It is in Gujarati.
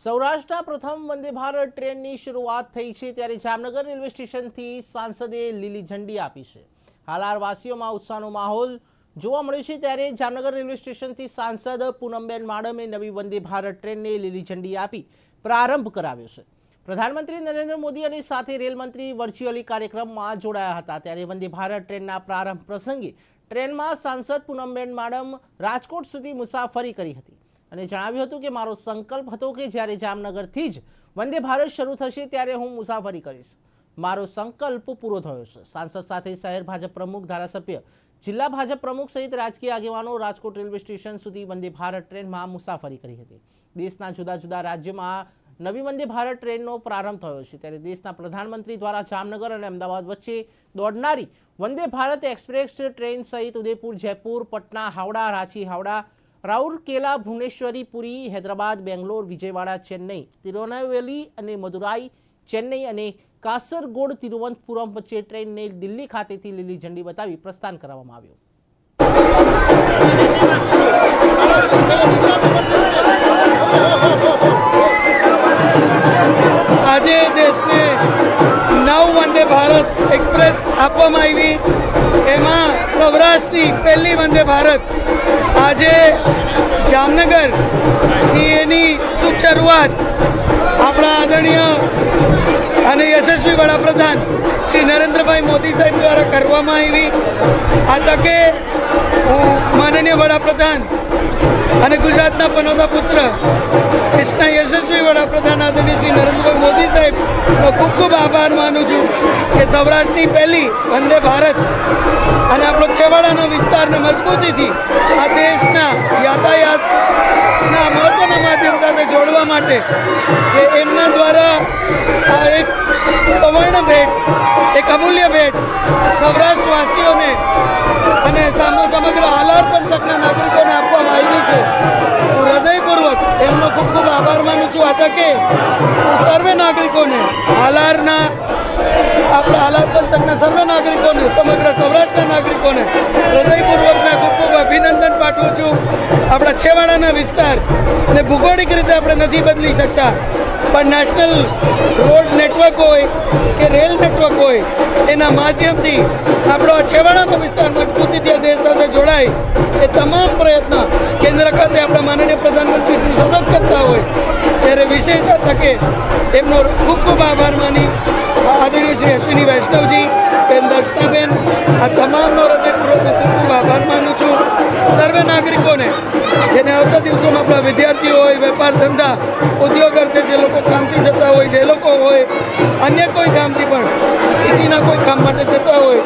સૌરાષ્ટ્રના પ્રથમ વંદે ભારત ટ્રેનની શરૂઆત થઈ છે ત્યારે જામનગર રેલવે સ્ટેશનથી સાંસદે લીલી ઝંડી આપી છે. હાલારવાસીઓમાં ઉત્સાહનો માહોલ જોવા મળ્યો છે ત્યારે જામનગર રેલવે સ્ટેશનથી સાંસદ પૂનમબેન માડમે નવી વંદે ભારત ટ્રેનને લીલી ઝંડી આપી પ્રારંભ કરાવ્યો છે. પ્રધાનમંત્રી નરેન્દ્ર મોદી અને સાથે રેલમંત્રી વર્ચ્યુઅલી કાર્યક્રમમાં જોડાયા હતા ત્યારે વંદે ભારત ટ્રેનના પ્રારંભ પ્રસંગે ટ્રેનમાં સાંસદ પૂનમબેન માડમ રાજકોટ સુધી મુસાફરી કરી હતી. અને જણાવ્યું હતું કે મારો સંકલ્પ હતો કે જ્યારે જામનગરથી જ વંદે ભારત શરૂ થશે ત્યારે હું મુસાફરી કરીશ. મારો સંકલ્પ પૂરો થયો છે. સાંસદ સાથે શહેર ભાજપ પ્રમુખ, ધારાસભ્ય, જિલ્લા ભાજપ પ્રમુખ સહિત રાજકીય આગેવાનો રાજકોટ રેલવે સ્ટેશન સુધી વંદે ભારત ટ્રેનમાં મુસાફરી કરી હતી. દેશના જુદા જુદા રાજ્યોમાં નવી વંદે ભારત ટ્રેનનો પ્રારંભ થયો છે. ત્યારે દેશના પ્રધાનમંત્રી દ્વારા જામનગર અને અમદાવાદ વચ્ચે દોડનારી વંદે ભારત એક્સપ્રેસ ટ્રેન સહિત ઉદયપુર, જયપુર, પટના, હાવડા, રાંચી, હાવડા રાઉરકેલા ભુવનેશ્વરી, પુરી, હૈદરાબાદ, બેંગ્લોર, વિજયવાડા, ચેન્નઈ તિરુનેલવેલી અને મદુરાઈ, ચેન્નઈ અને કાસરગોડ, તિરુવનંતપુરમ વચ્ચે ટ્રેનને દિલ્હી ખાતેથી લીલી ઝંડી બતાવી પ્રસ્થાન કરવામાં આવ્યું. આજે દેશને નવ વંદે ભારત એક્સપ્રેસ આપવામાં આવી. એમાં સૌરાષ્ટ્રની પહેલી વંદે ભારત આજે જામનગરથી એની શુભ શરૂઆત આપણા આદરણીય અને યશસ્વી વડાપ્રધાન શ્રી નરેન્દ્રભાઈ મોદી સાહેબ દ્વારા કરવામાં આવી. આ તકે હું માનનીય વડાપ્રધાન અને ગુજરાતના પનોતા પુત્ર દેશના યશસ્વી વડાપ્રધાન આદરણીય શ્રી નરેન્દ્રભાઈ મોદી સાહેબનો ખૂબ ખૂબ આભાર માનું છું કે સૌરાષ્ટ્રની પહેલી વંદે ભારત આપણો વિસ્તારને મજબૂતીથી આ દેશના યાતાયાતના મહત્વના માધ્યમ સાથે જોડવા માટે જે એમના દ્વારા આ એક સવર્ણ ભેટ, એક અમૂલ્ય ભેટ સૌરાષ્ટ્રવાસીઓને અને સામો સમગ્ર આલાર પંથકના નાગરિકોને આપવામાં આવી છે. હું હૃદયપૂર્વક એમનો ખૂબ ખૂબ આભાર માનું છું. આ તકે હું સર્વે નાગરિકોને આલારના, આપણા આલાર પંથકના સર્વે નાગરિકોને સમગ્ર સૌરાષ્ટ્રના આપણા છેવાડાના વિસ્તાર ને ભૂગોળિક રીતે આપણે નથી બદલી શકતા. પણ નેશનલ રોડ નેટવર્ક હોય કે રેલ નેટવર્ક હોય, એના માધ્યમથી આપણો છેવાડાનો વિસ્તાર મજબૂતીથી આ દેશ સાથે જોડાય, એ તમામ પ્રયત્ન કેન્દ્ર ખાતે આપણા માનનીય પ્રધાનમંત્રી શ્રી સતત કરતા હોય. ત્યારે વિશેષ તકે એમનો ખૂબ ખૂબ આભાર માની, આદરણીય શ્રી અશ્વિની વૈષ્ણવજી, બેન દર્શનાબેન, આ તમામનો હૃદયપૂર્વક આવતા આપણા વિદ્યાર્થીઓ હોય, વેપાર ધંધા ઉદ્યોગ અર્થે જે લોકો કામથી જતા હોય, જે લોકો હોય, અન્ય કોઈ કામથી પણ સિટીના કોઈ કામ માટે જતા હોય